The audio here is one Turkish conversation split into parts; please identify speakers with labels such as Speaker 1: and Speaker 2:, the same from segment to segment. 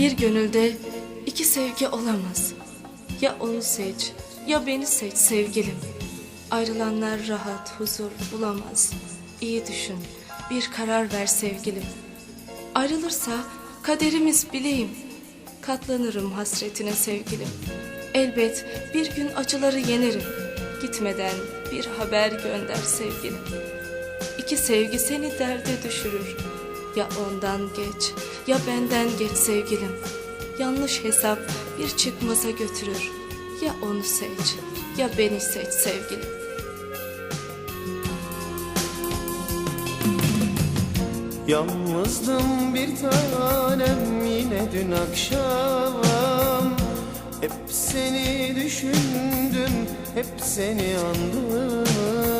Speaker 1: Bir gönülde iki sevgi olamaz. Ya onu seç, ya beni seç sevgilim. Ayrılanlar rahat, huzur bulamaz. İyi düşün, bir karar ver sevgilim. Ayrılırsa kaderimiz bileyim. Katlanırım hasretine sevgilim. Elbet bir gün acıları yenerim. Gitmeden bir haber gönder sevgilim. İki sevgi seni derde düşürür. Ya ondan geç, ya benden geç sevgilim. Yanlış hesap bir çıkmaza götürür. Ya onu seç, ya beni seç sevgilim.
Speaker 2: Yalnızdım bir tanem yine dün akşam Hep seni düşündüm, hep seni andım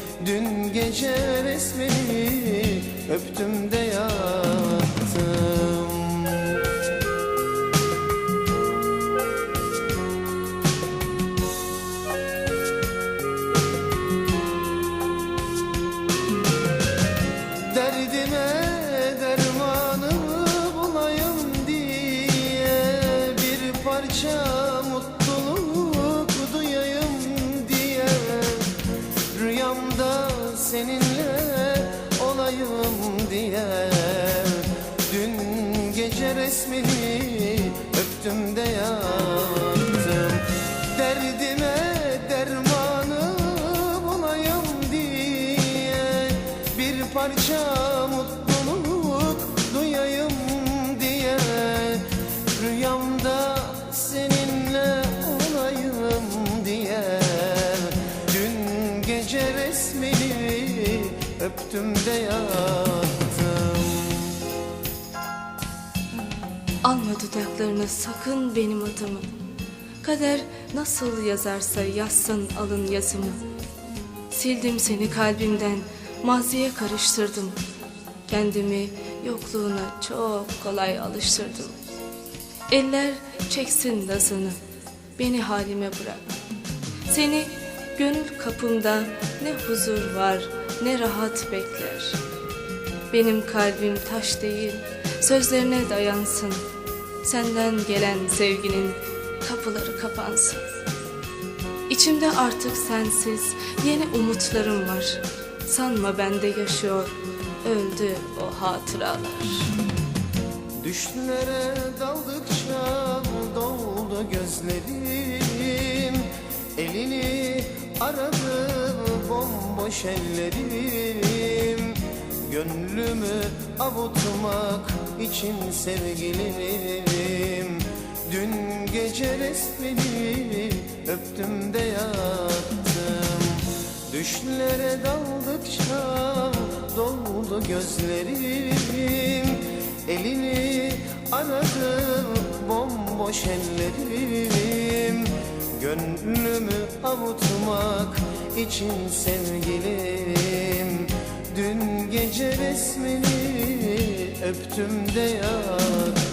Speaker 2: Dün gece resmini öptüm de yattım. Derdime dermanımı bulayım diye Bir parça mutluluk seninle olayım diye. Dün gece resmini öptüm de yattım Derdime dermanı bulayım diye. Bir parça öptüm de yattım
Speaker 1: Alma dudaklarına sakın benim adımı. Kader nasıl yazarsa yazsın alın yazımı. Sildim seni kalbimden, maziye karıştırdım. Kendimi yokluğuna çok kolay alıştırdım. Eller çeksin nazını, beni halime bırak. Seni gönül kapımda ne huzur var ne rahat bekler. Benim kalbim taş değil, sözlerine dayansın. Senden gelen sevginin kapıları kapansın. İçimde artık sensiz yeni umutlarım var. Sanma bende yaşıyor, öldü o hatıralar.
Speaker 2: Düşlere daldıkça doldu gözlerim Elini aradı bomboş ellerim. Gönlümü avutmak için sevgilim. Dün gece resmini öptüm de yattım. Düşlere daldıkça doldu gözlerim. Elini aradım bomboş ellerim. Gönlümü avutmak için sevgilim. Dün gece resmini öptüm de yattım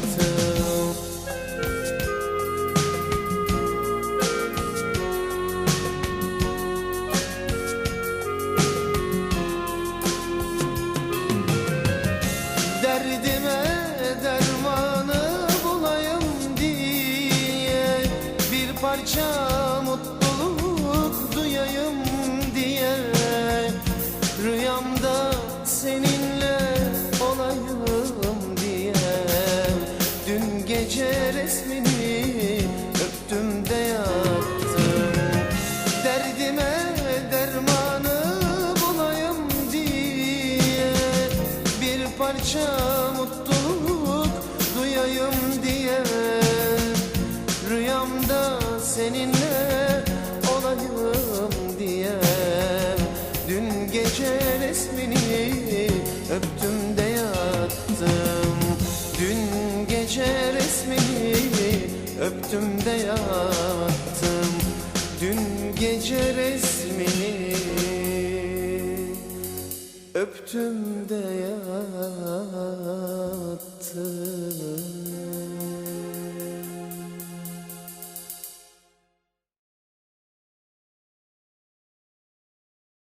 Speaker 2: parça mutluluk duyayım diye. Rüyamda seninle olayım diye. Dün gece resmini öptüm de yattım. Dün gece resmini öptüm de yattım. Dün gece resmini öptüm de yattım